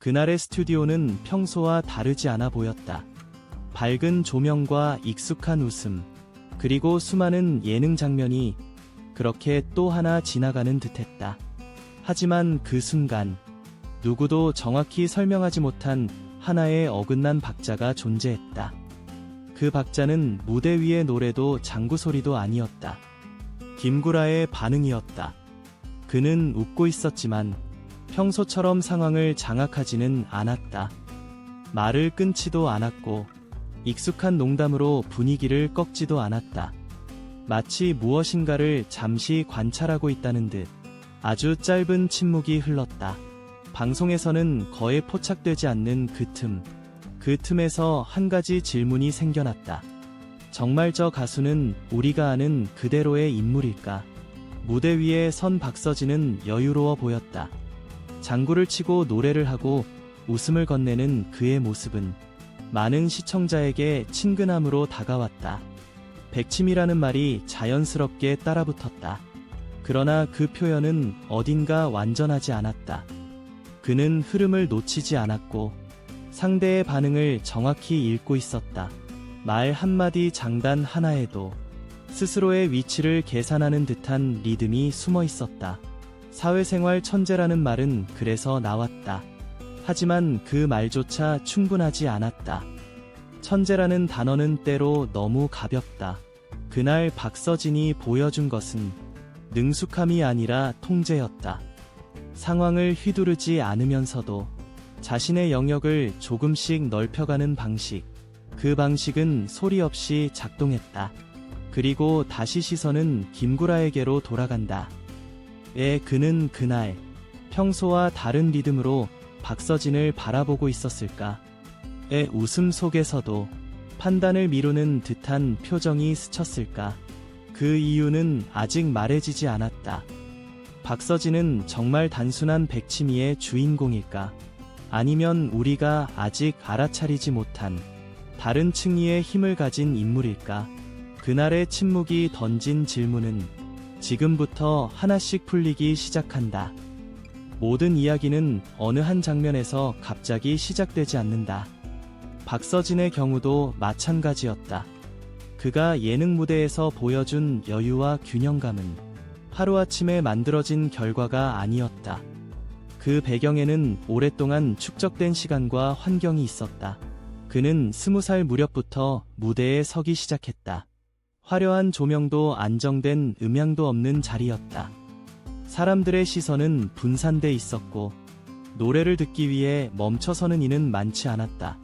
그날의 스튜디오는 평소와 다르지 않아 보였다. 밝은 조명과 익숙한 웃음, 그리고 수많은 예능 장면이 그렇게 또 하나 지나가는 듯했다. 하지만 그 순간, 누구도 정확히 설명하지 못한 하나의 어긋난 박자가 존재했다. 그 박자는 무대 위의 노래도 장구 소리도 아니었다. 김구라의 반응이었다. 그는 웃고 있었지만 평소처럼 상황을 장악하지는 않았다. 말을 끊지도 않았고 익숙한 농담으로 분위기를 꺾지도 않았다. 마치 무엇인가를 잠시 관찰하고 있다는 듯 아주 짧은 침묵이 흘렀다. 방송에서는 거의 포착되지 않는 그 틈, 그 틈에서 한 가지 질문이 생겨났다. 정말 저 가수는 우리가 아는 그대로의 인물일까? 무대 위에 선 박서진은 여유로워 보였다. 장구를 치고 노래를 하고 웃음을 건네는 그의 모습은 많은 시청자에게 친근함으로 다가왔다. 백침이라는 말이 자연스럽게 따라붙었다. 그러나 그 표현은 어딘가 완전하지 않았다. 그는 흐름을 놓치지 않았고 상대의 반응을 정확히 읽고 있었다. 말 한마디 장단 하나에도 스스로의 위치를 계산하는 듯한 리듬이 숨어 있었다. 사회생활 천재라는 말은 그래서 나왔다. 하지만 그 말조차 충분하지 않았다. 천재라는 단어는 때로 너무 가볍다. 그날 박서진이 보여준 것은 능숙함이 아니라 통제였다. 상황을 휘두르지 않으면서도 자신의 영역을 조금씩 넓혀가는 방식. 그 방식은 소리 없이 작동했다. 그리고 다시 시선은 김구라에게로 돌아간다. 에 그는 그날 평소와 다른 리듬으로 박서진을 바라보고 있었을까? 의 웃음 속에서도 판단을 미루는 듯한 표정이 스쳤을까? 그 이유는 아직 말해지지 않았다. 박서진은 정말 단순한 백치미의 주인공일까? 아니면 우리가 아직 알아차리지 못한 다른 층위의 힘을 가진 인물일까? 그날의 침묵이 던진 질문은 지금부터 하나씩 풀리기 시작한다. 모든 이야기는 어느 한 장면에서 갑자기 시작되지 않는다. 박서진의 경우도 마찬가지였다. 그가 예능 무대에서 보여준 여유와 균형감은 하루아침에 만들어진 결과가 아니었다. 그 배경에는 오랫동안 축적된 시간과 환경이 있었다. 그는 스무 살 무렵부터 무대에 서기 시작했다. 화려한 조명도 안정된 음향도 없는 자리였다. 사람들의 시선은 분산돼 있었고, 노래를 듣기 위해 멈춰서는 이는 많지 않았다.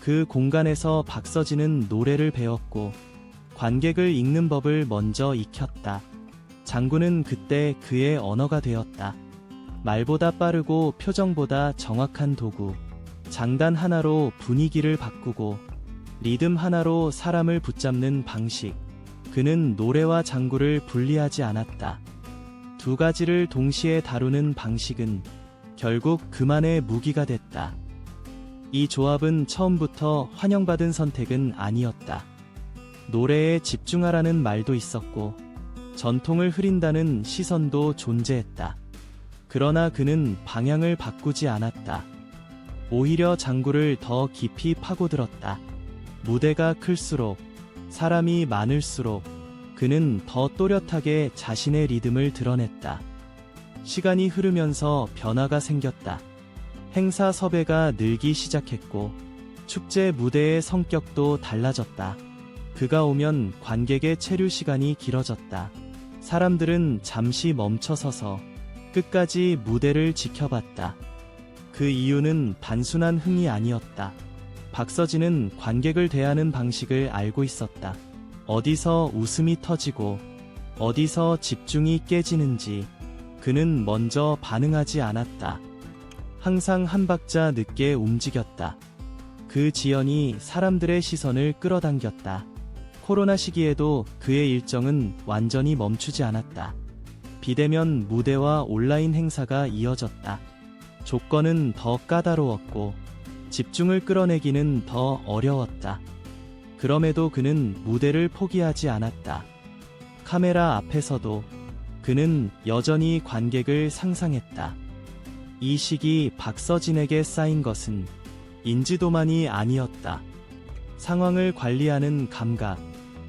그 공간에서 박서진은 노래를 배웠고, 관객을 읽는 법을 먼저 익혔다. 장구는 그때 그의 언어가 되었다. 말보다 빠르고 표정보다 정확한 도구. 장단 하나로 분위기를 바꾸고, 리듬 하나로 사람을 붙잡는 방식. 그는 노래와 장구를 분리하지 않았다. 두 가지를 동시에 다루는 방식은 결국 그만의 무기가 됐다. 이 조합은 처음부터 환영받은 선택은 아니었다. 노래에 집중하라는 말도 있었고, 전통을 흐린다는 시선도 존재했다. 그러나 그는 방향을 바꾸지 않았다. 오히려 장구를 더 깊이 파고들었다. 무대가 클수록, 사람이 많을수록, 그는 더 또렷하게 자신의 리듬을 드러냈다. 시간이 흐르면서 변화가 생겼다. 행사 섭외가 늘기 시작했고, 축제 무대의 성격도 달라졌다. 그가 오면 관객의 체류 시간이 길어졌다. 사람들은 잠시 멈춰서서 끝까지 무대를 지켜봤다. 그 이유는 단순한 흥이 아니었다. 박서진은 관객을 대하는 방식을 알고 있었다. 어디서 웃음이 터지고 어디서 집중이 깨지는지 그는 먼저 반응하지 않았다. 항상 한 박자 늦게 움직였다. 그 지연이 사람들의 시선을 끌어당겼다. 코로나 시기에도 그의 일정은 완전히 멈추지 않았다. 비대면 무대와 온라인 행사가 이어졌다. 조건은 더 까다로웠고 집중을 끌어내기는 더 어려웠다. 그럼에도 그는 무대를 포기하지 않았다. 카메라 앞에서도 그는 여전히 관객을 상상했다. 이 시기 박서진에게 쌓인 것은 인지도만이 아니었다. 상황을 관리하는 감각,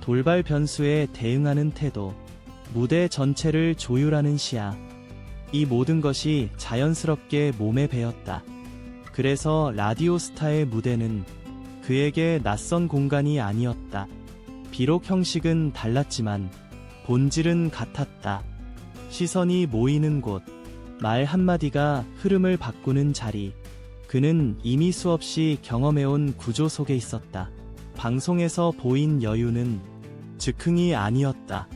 돌발 변수에 대응하는 태도, 무대 전체를 조율하는 시야. 이 모든 것이 자연스럽게 몸에 배었다. 그래서 라디오 스타의 무대는 그에게 낯선 공간이 아니었다. 비록 형식은 달랐지만 본질은 같았다. 시선이 모이는 곳, 말 한마디가 흐름을 바꾸는 자리. 그는 이미 수없이 경험해온 구조 속에 있었다. 방송에서 보인 여유는 즉흥이 아니었다.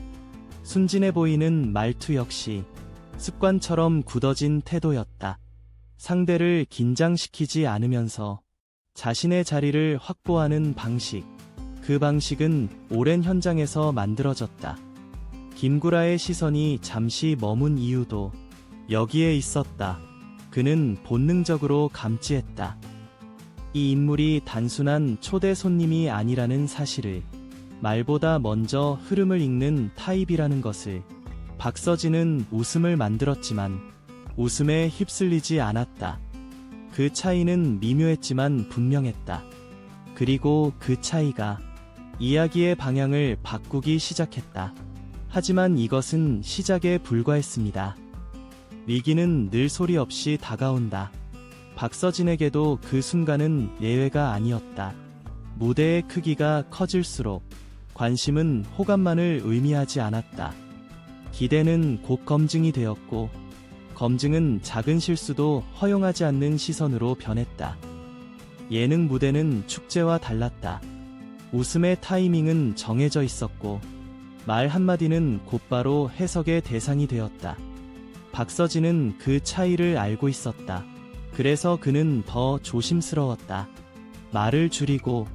순진해 보이는 말투 역시 습관처럼 굳어진 태도였다. 상대를 긴장시키지 않으면서 자신의 자리를 확보하는 방식. 그 방식은 오랜 현장에서 만들어졌다. 김구라의 시선이 잠시 머문 이유도 여기에 있었다. 그는 본능적으로 감지했다. 이 인물이 단순한 초대 손님이 아니라는 사실을 말보다 먼저 흐름을 읽는 타입이라는 것을 박서진은 웃음을 만들었지만 웃음에 휩쓸리지 않았다. 그 차이는 미묘했지만 분명했다. 그리고 그 차이가 이야기의 방향을 바꾸기 시작했다. 하지만 이것은 시작에 불과했습니다. 위기는 늘 소리 없이 다가온다. 박서진에게도 그 순간은 예외가 아니었다. 무대의 크기가 커질수록 관심은 호감만을 의미하지 않았다. 기대는 곧 검증이 되었고, 검증은 작은 실수도 허용하지 않는 시선으로 변했다. 예능 무대는 축제와 달랐다. 웃음의 타이밍은 정해져 있었고, 말 한마디는 곧바로 해석의 대상이 되었다. 박서진은 그 차이를 알고 있었다. 그래서 그는 더 조심스러웠다. 말을 줄이고,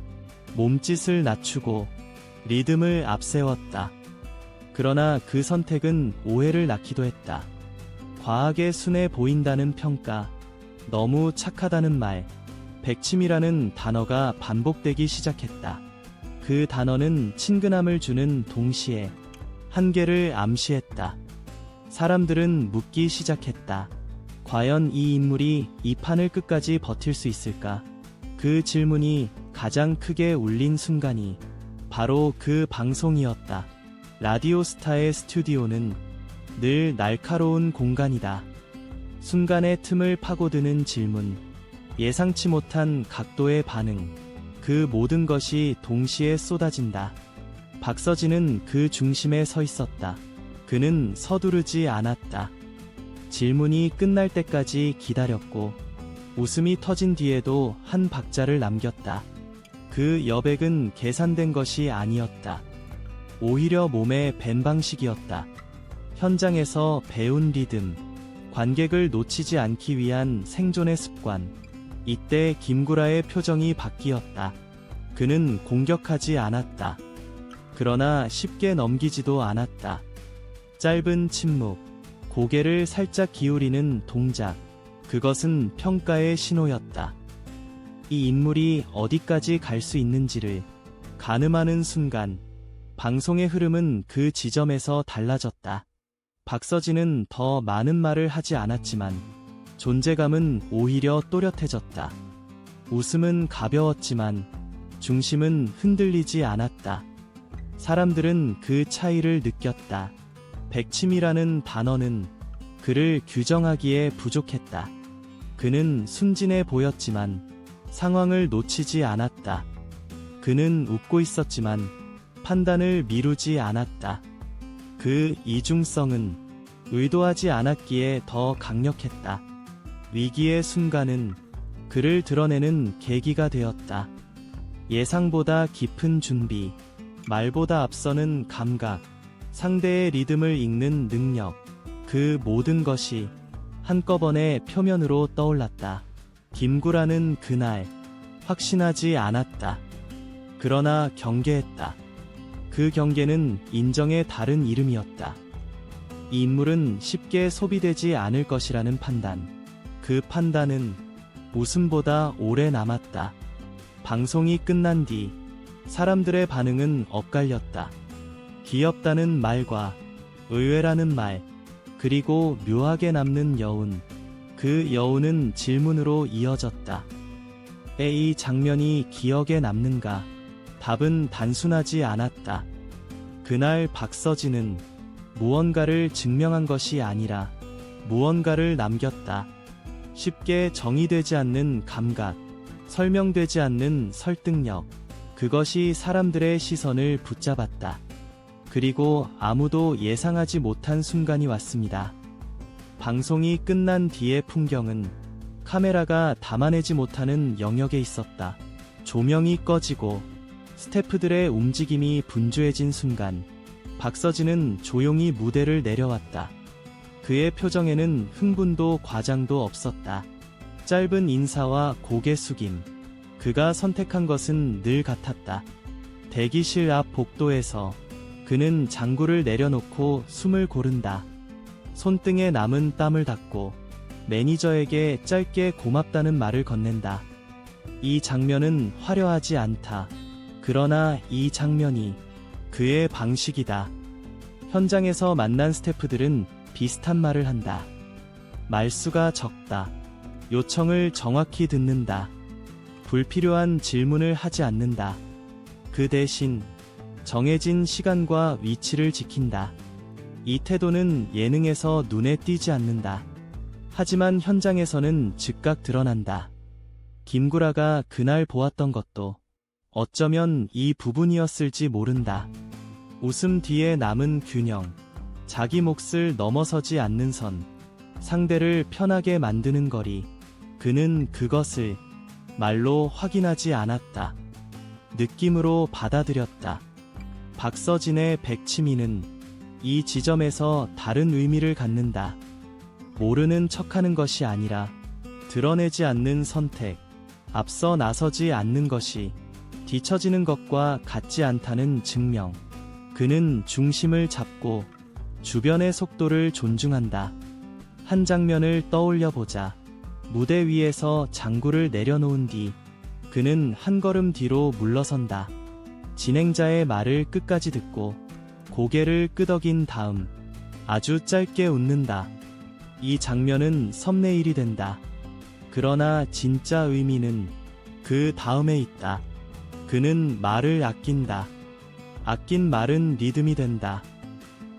몸짓을 낮추고, 리듬을 앞세웠다. 그러나 그 선택은 오해를 낳기도 했다. 과하게 순해 보인다는 평가, 너무 착하다는 말, 백침이라는 단어가 반복되기 시작했다. 그 단어는 친근함을 주는 동시에 한계를 암시했다. 사람들은 묻기 시작했다. 과연 이 인물이 이 판을 끝까지 버틸 수 있을까? 그 질문이 가장 크게 울린 순간이 바로 그 방송이었다. 라디오 스타의 스튜디오는 늘 날카로운 공간이다. 순간의 틈을 파고드는 질문, 예상치 못한 각도의 반응, 그 모든 것이 동시에 쏟아진다. 박서진은 그 중심에 서 있었다. 그는 서두르지 않았다. 질문이 끝날 때까지 기다렸고, 웃음이 터진 뒤에도 한 박자를 남겼다. 그 여백은 계산된 것이 아니었다. 오히려 몸에 밴 방식이었다. 현장에서 배운 리듬, 관객을 놓치지 않기 위한 생존의 습관. 이때 김구라의 표정이 바뀌었다. 그는 공격하지 않았다. 그러나 쉽게 넘기지도 않았다. 짧은 침묵, 고개를 살짝 기울이는 동작. 그것은 평가의 신호였다. 이 인물이 어디까지 갈 수 있는지를 가늠하는 순간, 방송의 흐름은 그 지점에서 달라졌다. 박서진은 더 많은 말을 하지 않았지만, 존재감은 오히려 또렷해졌다. 웃음은 가벼웠지만, 중심은 흔들리지 않았다. 사람들은 그 차이를 느꼈다. 백침이라는 단어는 그를 규정하기에 부족했다. 그는 순진해 보였지만 상황을 놓치지 않았다. 그는 웃고 있었지만 판단을 미루지 않았다. 그 이중성은 의도하지 않았기에 더 강력했다. 위기의 순간은 그를 드러내는 계기가 되었다. 예상보다 깊은 준비, 말보다 앞서는 감각, 상대의 리듬을 읽는 능력, 그 모든 것이 한꺼번에 표면으로 떠올랐다. 김구라는 그날 확신하지 않았다. 그러나 경계했다. 그 경계는 인정의 다른 이름이었다. 이 인물은 쉽게 소비되지 않을 것이라는 판단. 그 판단은 웃음보다 오래 남았다. 방송이 끝난 뒤 사람들의 반응은 엇갈렸다. 귀엽다는 말과 의외라는 말, 그리고 묘하게 남는 여운. 그그 여우는 질문으로 이어졌다. 에이 장면이 기억에 남는가? 답은 단순하지 않았다. 그날 박서진은 무언가를 증명한 것이 아니라 무언가를 남겼다. 쉽게 정의되지 않는 감각, 설명되지 않는 설득력, 그것이 사람들의 시선을 붙잡았다. 그리고 아무도 예상하지 못한 순간이 왔습니다. 방송이 끝난 뒤의 풍경은 카메라가 담아내지 못하는 영역에 있었다. 조명이 꺼지고 스태프들의 움직임이 분주해진 순간 박서진은 조용히 무대를 내려왔다. 그의 표정에는 흥분도 과장도 없었다. 짧은 인사와 고개 숙임. 그가 선택한 것은 늘 같았다. 대기실 앞 복도에서 그는 장구를 내려놓고 숨을 고른다. 손등에 남은 땀을 닦고 매니저에게 짧게 고맙다는 말을 건넨다. 이 장면은 화려하지 않다. 그러나 이 장면이 그의 방식이다. 현장에서 만난 스태프들은 비슷한 말을 한다. 말수가 적다. 요청을 정확히 듣는다. 불필요한 질문을 하지 않는다. 그 대신 정해진 시간과 위치를 지킨다. 이 태도는 예능에서 눈에 띄지 않는다. 하지만 현장에서는 즉각 드러난다. 김구라가 그날 보았던 것도 어쩌면 이 부분이었을지 모른다. 웃음 뒤에 남은 균형, 자기 몫을 넘어서지 않는 선, 상대를 편하게 만드는 거리, 그는 그것을 말로 확인하지 않았다. 느낌으로 받아들였다. 박서진의 백치미는 이 지점에서 다른 의미를 갖는다. 모르는 척하는 것이 아니라 드러내지 않는 선택, 앞서 나서지 않는 것이 뒤처지는 것과 같지 않다는 증명. 그는 중심을 잡고 주변의 속도를 존중한다. 한 장면을 떠올려 보자. 무대 위에서 장구를 내려놓은 뒤 그는 한 걸음 뒤로 물러선다. 진행자의 말을 끝까지 듣고 고개를 끄덕인 다음 아주 짧게 웃는다. 이 장면은 섭내일이 된다. 그러나 진짜 의미는 그 다음에 있다. 그는 말을 아낀다. 아낀 말은 리듬이 된다.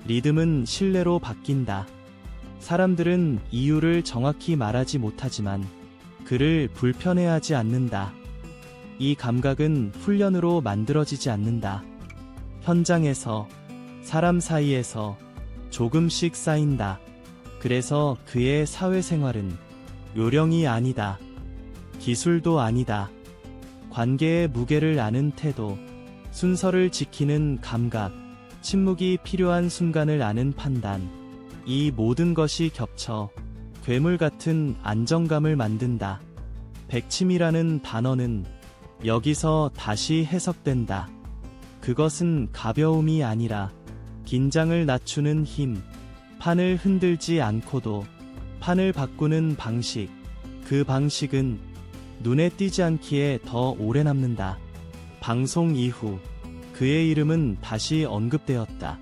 리듬은 신뢰로 바뀐다. 사람들은 이유를 정확히 말하지 못하지만 그를 불편해하지 않는다. 이 감각은 훈련으로 만들어지지 않는다. 현장에서, 사람 사이에서 조금씩 쌓인다. 그래서 그의 사회생활은 요령이 아니다. 기술도 아니다. 관계의 무게를 아는 태도, 순서를 지키는 감각, 침묵이 필요한 순간을 아는 판단, 이 모든 것이 겹쳐 괴물 같은 안정감을 만든다. 백침이라는 단어는 여기서 다시 해석된다. 그것은 가벼움이 아니라 긴장을 낮추는 힘, 판을 흔들지 않고도 판을 바꾸는 방식, 그 방식은 눈에 띄지 않기에 더 오래 남는다. 방송 이후 그의 이름은 다시 언급되었다.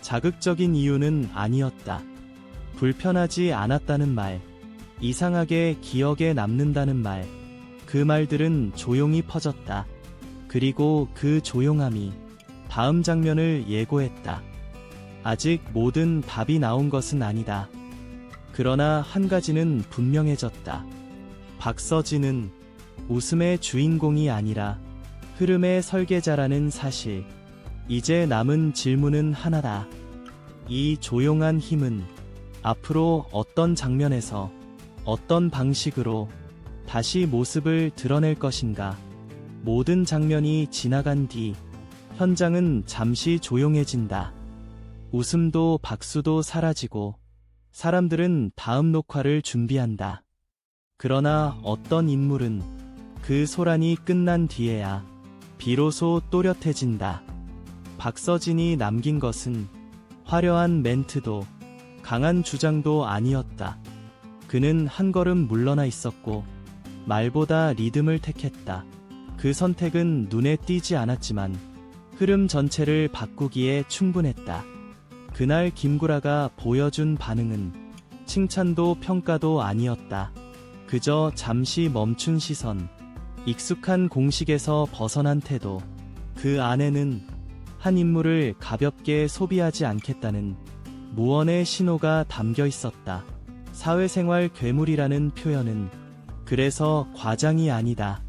자극적인 이유는 아니었다. 불편하지 않았다는 말, 이상하게 기억에 남는다는 말, 그 말들은 조용히 퍼졌다. 그리고 그 조용함이 다음 장면을 예고했다. 아직 모든 답이 나온 것은 아니다. 그러나 한 가지는 분명해졌다. 박서진은 웃음의 주인공이 아니라 흐름의 설계자라는 사실. 이제 남은 질문은 하나다. 이 조용한 힘은 앞으로 어떤 장면에서 어떤 방식으로 다시 모습을 드러낼 것인가. 모든 장면이 지나간 뒤 현장은 잠시 조용해진다. 웃음도 박수도 사라지고 사람들은 다음 녹화를 준비한다. 그러나 어떤 인물은 그 소란이 끝난 뒤에야 비로소 또렷해진다. 박서진이 남긴 것은 화려한 멘트도 강한 주장도 아니었다. 그는 한 걸음 물러나 있었고 말보다 리듬을 택했다. 그 선택은 눈에 띄지 않았지만 흐름 전체를 바꾸기에 충분했다. 그날 김구라가 보여준 반응은 칭찬도 평가도 아니었다. 그저 잠시 멈춘 시선, 익숙한 공식에서 벗어난 태도. 그 안에는 한 인물을 가볍게 소비하지 않겠다는 무언의 신호가 담겨 있었다. 사회생활 괴물이라는 표현은 그래서 과장이 아니다.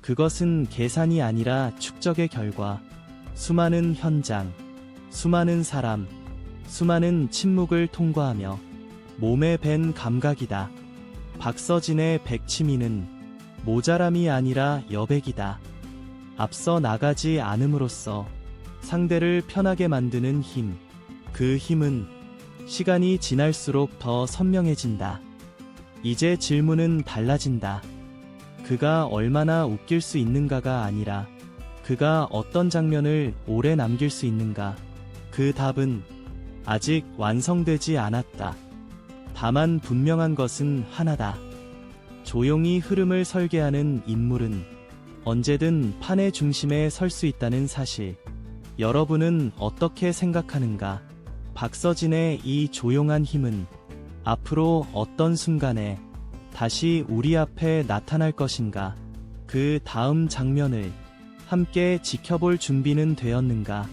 그것은 계산이 아니라 축적의 결과, 수많은 현장, 수많은 사람, 수많은 침묵을 통과하며 몸에 밴 감각이다. 박서진의 백치미는 모자람이 아니라 여백이다. 앞서 나가지 않음으로써 상대를 편하게 만드는 힘. 그 힘은 시간이 지날수록 더 선명해진다. 이제 질문은 달라진다. 그가 얼마나 웃길 수 있는가가 아니라 그가 어떤 장면을 오래 남길 수 있는가. 그 답은 아직 완성되지 않았다. 다만 분명한 것은 하나다. 조용히 흐름을 설계하는 인물은 언제든 판의 중심에 설 수 있다는 사실. 여러분은 어떻게 생각하는가? 박서진의 이 조용한 힘은 앞으로 어떤 순간에 다시 우리 앞에 나타날 것인가? 그 다음 장면을 함께 지켜볼 준비는 되었는가?